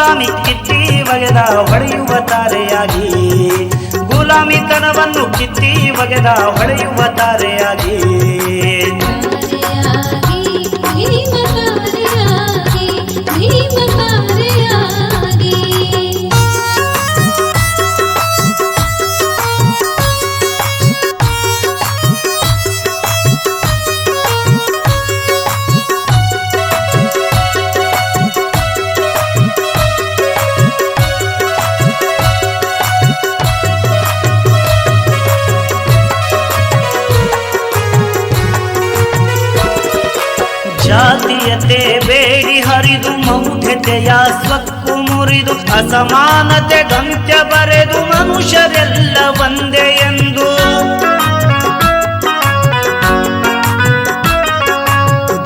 ಗುಲಾಮಿ ಕಿತ್ತಿ ಬಗೆದ ಹೊಡೆಯುವ ತಾರೆಯಾಗಿ. ಗುಲಾಮಿತನವನ್ನು ಕಿತ್ತಿ ಬಗೆದ ಹೊಡೆಯುವ ತಾರೆಯಾಗಿ. ಬೇಡಿ ಹರಿದು ಮೌಢ್ಯತೆಯ ಸ್ವತ್ತು ಮುರಿದು ಅಸಮಾನತೆ ಗಂತ್ಯ ಬರೆದು ಮನುಷ್ಯರೆಲ್ಲ ಒಂದೇ ಎಂದು.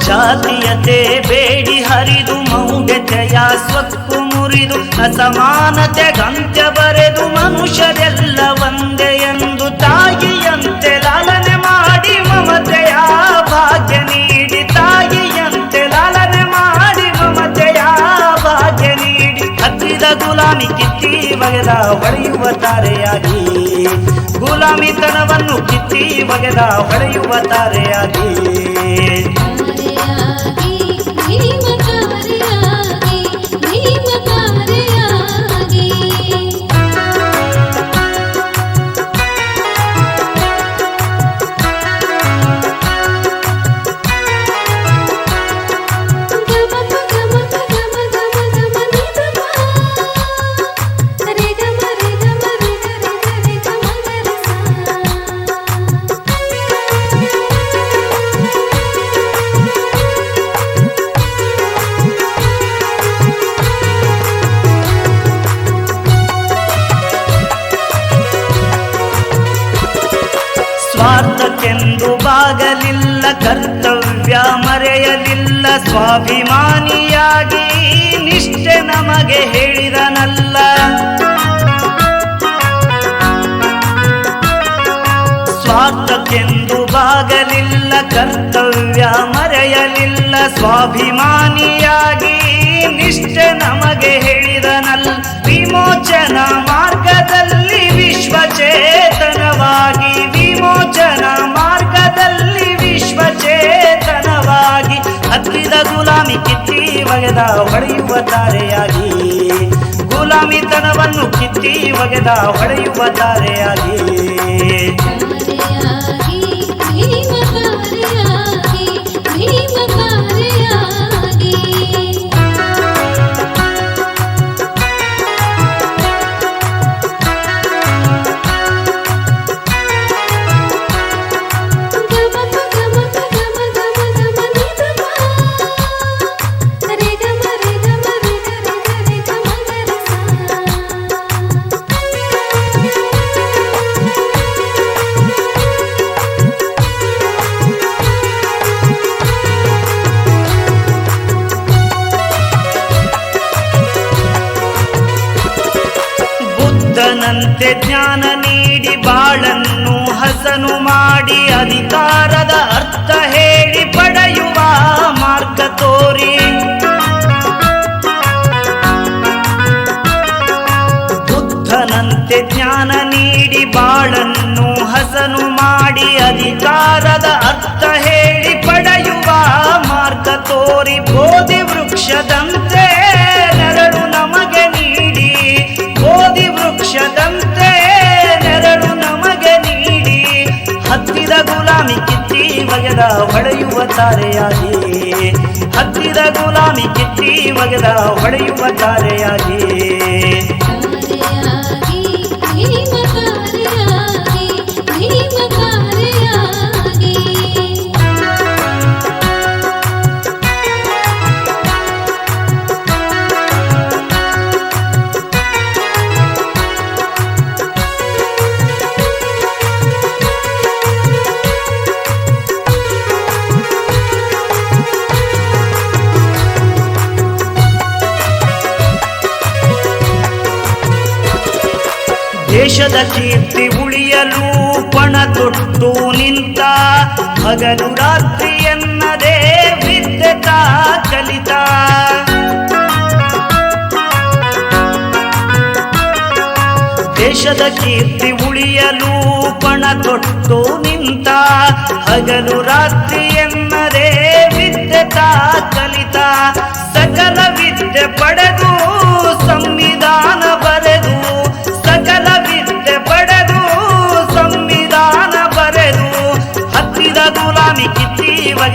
ಜಾತೀಯತೆ ಬೇಡಿ ಹರಿದು ಮೌಢ್ಯತೆಯ ಸ್ವತ್ತು ಮುರಿದು ಅಸಮಾನತೆ ಗಂತ್ಯ ಬರೆದು ಮನುಷ್ಯರೆಲ್ಲ ಒಂದೇ ಎಂದು ತಾಯಿಯಂತೆ ಲಾಲನೆ ಗುಲಾಮಿ ಕಿತ್ತಿ ಬಗೆದ ಹೊಳೆಯುವ ತಾರೆಯಾಗಿ. ಗುಲಾಮಿತನವನ್ನು ಕಿತ್ತಿ ಬಗೆದ ಹೊಳೆಯುವ ತಾರೆಯಾಗಿ ತಾರೆಯಾಗಿ. ಸ್ವಾಭಿಮಾನಿಯಾಗಿ ನಿಷ್ಠೆ ನಮಗೆ ಹೇಳಿದನಲ್ಲ. ಸ್ವಾರ್ಥಕ್ಕೆಂದು ಬಾಗಲಿಲ್ಲ ಕರ್ತವ್ಯ ಮರೆಯಲಿಲ್ಲ ಸ್ವಾಭಿಮಾನಿಯಾಗಿ ಗುಲಾಮಿ ಕಿತ್ತಿ ಒಗೆದ ಹೊಡೆಯುವ ತಾರೆಯಾಗಿ ಗುಲಾಮಿತನವನ್ನು ಕಿತ್ತಿ ಒಗೆದ ತಾರೆಯಾಗಿ ತಾರೆಯಾಗಿ ಬುದ್ಧನಂತೆ ಜ್ಞಾನ ನೀಡಿ ಬಾಳನ್ನು ಹಸನು ಮಾಡಿ ಅಧಿಕಾರದ ಅರ್ಥ ಹೇಳಿ ಪಡೆಯುವ ಮಾರ್ಗ ತೋರಿ. ಬುದ್ಧನಂತೆ ಜ್ಞಾನ ನೀಡಿ ಬಾಳನ್ನು ಹಸನು ಮಾಡಿ ಅಧಿಕಾರದ ಅರ್ಥ ಹೇಳಿ ಪಡೆಯುವ ಮಾರ್ಗ ತೋರಿ. ಬೋಧಿ ವೃಕ್ಷದಂತೆ ಒಗೆದ ಹೊಳೆಯುವ ತಾರೆಯಾಗಿ ಹತ್ತಿದ ಗುಲಾಮಿ ಕಿತ್ತಿ ಮಗದ ಹೊಳೆಯುವ ತಾರೆಯಾಗಿ. ದೇಶದ ಕೀರ್ತಿ ಉಳಿಯಲು ಪಣ ತೊಟ್ಟು ನಿಂತ ಹಗಲು ರಾತ್ರಿ ಎನ್ನದೇ ವಿದ್ಯೆ ಕಲಿತ ದೇಶದ ಕೀರ್ತಿ ಉಳಿಯಲು ಪಣ ತೊಟ್ಟು ನಿಂತ ಹಗಲು ರಾತ್ರಿ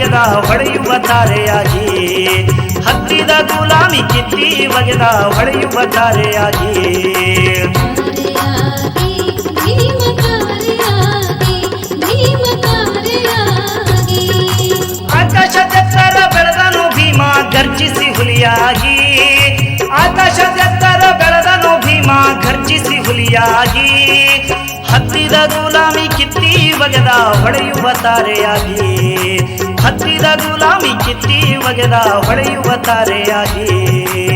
ಬಗೆದ ಹೊಡೆಯುವ ತಾರೆಯಾಗಿ. ಹತ್ತಿದ ಗುಲಾಮಿ ಕಿತ್ತಿ ಬಗೆದ ಹೊಡೆಯುವ ತಾರೆಯಾಗಿ. ಆಕಾಶದೆತ್ತರ ಬೆಳೆದನು ಭೀಮ ಗರ್ಜಿಸಿ ಹುಲಿಯಾಗಿ. ಆಕಾಶದೆತ್ತರ ಬೆಳೆದನು ಭೀಮ ಗರ್ಜಿಸಿ ಹುಲಿಯಾಗಿ. ಹತ್ತಿದ ಗುಲಾಮಿ ಕಿತ್ತಿ ಬಗೆದ ಹೊಡೆಯುವ ತಾರೆಯಾಗಿ. ಗುಲಾಮಿ ಕಿತ್ತಿ ಒಗೆದ ಹೊಳೆಯುವ ತಾರೆಯಾಗಿ.